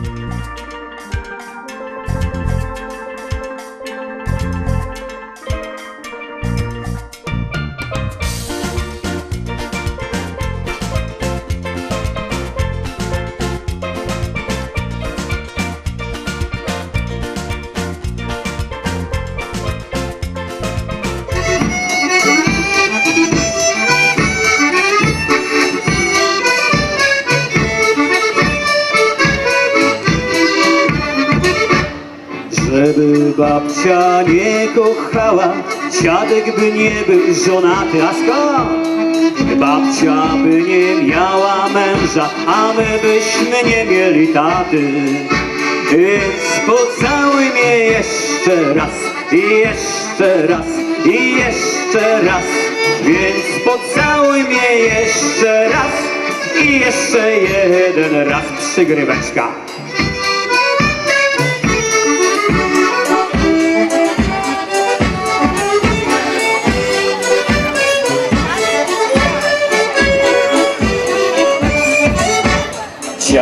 Bye. Żeby babcia nie kochała, dziadek by nie był żonaty, a skąd? Babcia by nie miała męża, a my byśmy nie mieli taty. Więc pocałuj mnie jeszcze raz, i jeszcze raz, i jeszcze raz. Więc pocałuj mnie jeszcze raz, i jeszcze jeden raz przygryweczka.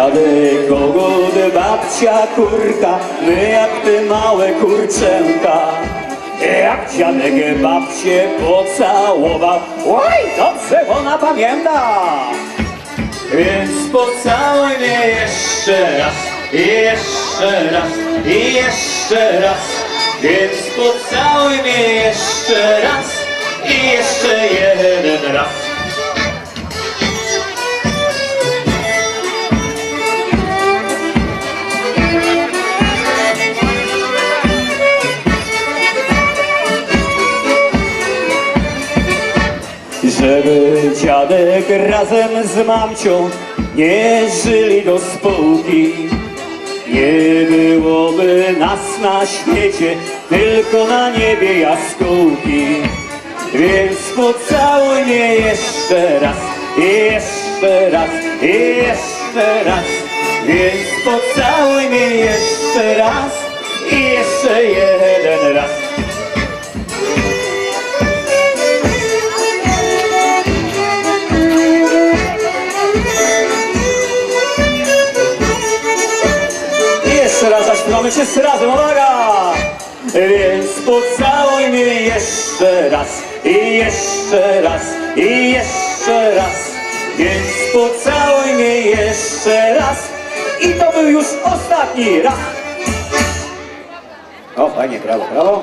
Dziadek kogut, babcia kurka, my jak te małe kurczęta. Jak dziadek babcię pocałował, oj, dobrze ona pamięta. Więc pocałuj mnie jeszcze raz, jeszcze raz, jeszcze raz. Więc pocałuj mnie jeszcze raz, i jeszcze jeden raz. Żeby dziadek razem z mamcią nie żyli do spółki. Nie byłoby nas na świecie, tylko na niebie jaskółki. Więc pocałuj mnie jeszcze raz, jeszcze raz, jeszcze raz. Więc pocałuj mnie jeszcze raz, i jeszcze jeden Jeszcze raz zaśpiewamy wszyscy razem, uwaga! Więc pocałuj mnie jeszcze raz, i jeszcze raz, i jeszcze raz. Więc pocałuj mnie jeszcze raz, i to był już ostatni raz. O, fajnie, brawo, brawo.